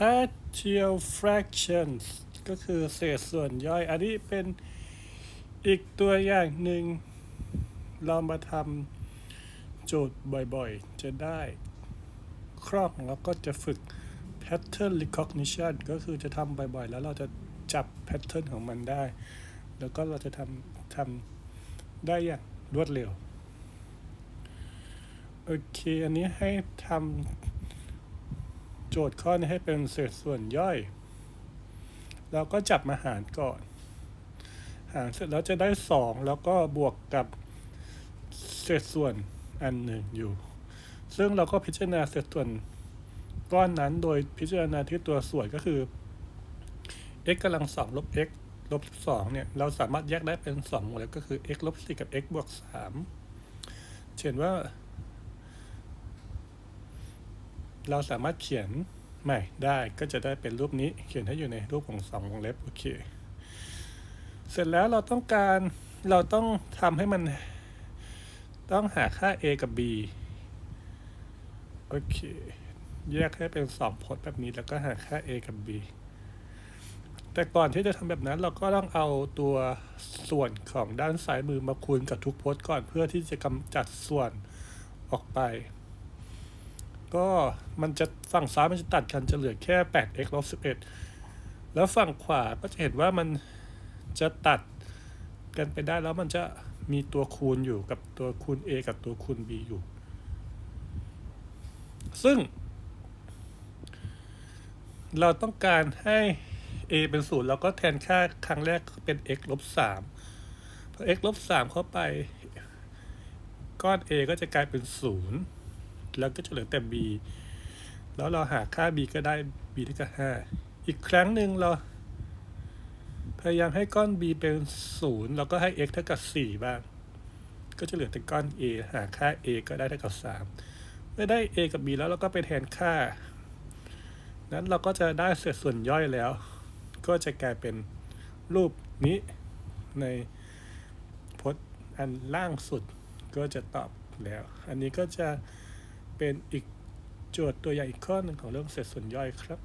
partial fractions ก็คือเศษส่วนย่อย อันนี้เป็นอีกตัวอย่างหนึ่ง เรามาทำโจทย์บ่อยๆ จะได้ครอบแล้วก็จะฝึก pattern recognition ก็คือจะทำบ่อยๆ แล้วเราจะจับ pattern ของมันได้ แล้วก็เราจะทำทำได้อย่างรวดเร็ว โอเค อันนี้ให้ทำ โจทย์ข้อนี้ให้เป็นเศษส่วนย่อย เราก็จับมาหารก่อน หารเสร็จแล้วจะได้สองแล้วก็บวกกับเศษส่วนอันหนึ่งอยู่ ซึ่งเราก็พิจารณาเศษส่วนก้อนนั้นโดยพิจารณาที่ตัวส่วนก็คือ x กำลังสองลบ x ลบสองเนี่ย เราสามารถแยกได้เป็นสองหมดเลยก็คือ x ลบสี่กับ x บวกสามเช่นว่า เราสามารถเขียนใหม่ได้ก็จะได้เป็นรูปนี้ เขียนให้อยู่ในรูปของสองวงเล็บโอเค เสร็จแล้วเราต้องการเราต้องทำให้มันต้องหาค่า a กับ b โอเค แยกให้เป็นสองพจน์แบบนี้แล้วก็หาค่า a กับ b แต่ก่อนที่จะทำแบบนั้นเราก็ต้องเอาตัวส่วนของด้านซ้ายมือมาคูณกับทุกพจน์ก่อนเพื่อที่จะกำจัดส่วนออกไป ก็มันจะฝั่งซ้ายมันจะตัดกันจะเหลือแค่ 8x ลบ11 แล้วฝั่งขวาก็จะเห็นว่ามันจะตัดกันไปได้แล้วมันจะมีตัวคูณอยู่กับตัวคูณ a กับตัวคูณ b อยู่ ซึ่ง เราต้องการให้ a เป็นศูนย์เราก็แทนค่าครั้งแรกเป็น x ลบ3พอ x ลบ3เข้าไป ก้อน a ก็จะกลายเป็นศูนย์ แล้วก็จะเหลือแต่ b แล้วเราหาค่า b ก็ได้ b เท่ากับ5อีกครั้งหนึ่งเรา พยายามให้ก้อน b เป็นศูนย์แล้วก็ให้ x เท่ากับ4บ้าง ก็จะเหลือแต่ก้อน a หาค่า a ก็ได้เท่ากับ3เมื่อได้ a กับ b แล้วเราก็ไปแทนค่า นั้นเราก็จะได้เศษส่วนย่อยแล้ว ก็จะกลายเป็นรูปนี้ในพจน์อันล่างสุดก็จะตอบแล้ว อันนี้ก็จะ เป็นอีกโจทย์ตัวอย่างอีกข้อหนึ่งของเรื่องเศษส่วนย่อยครับ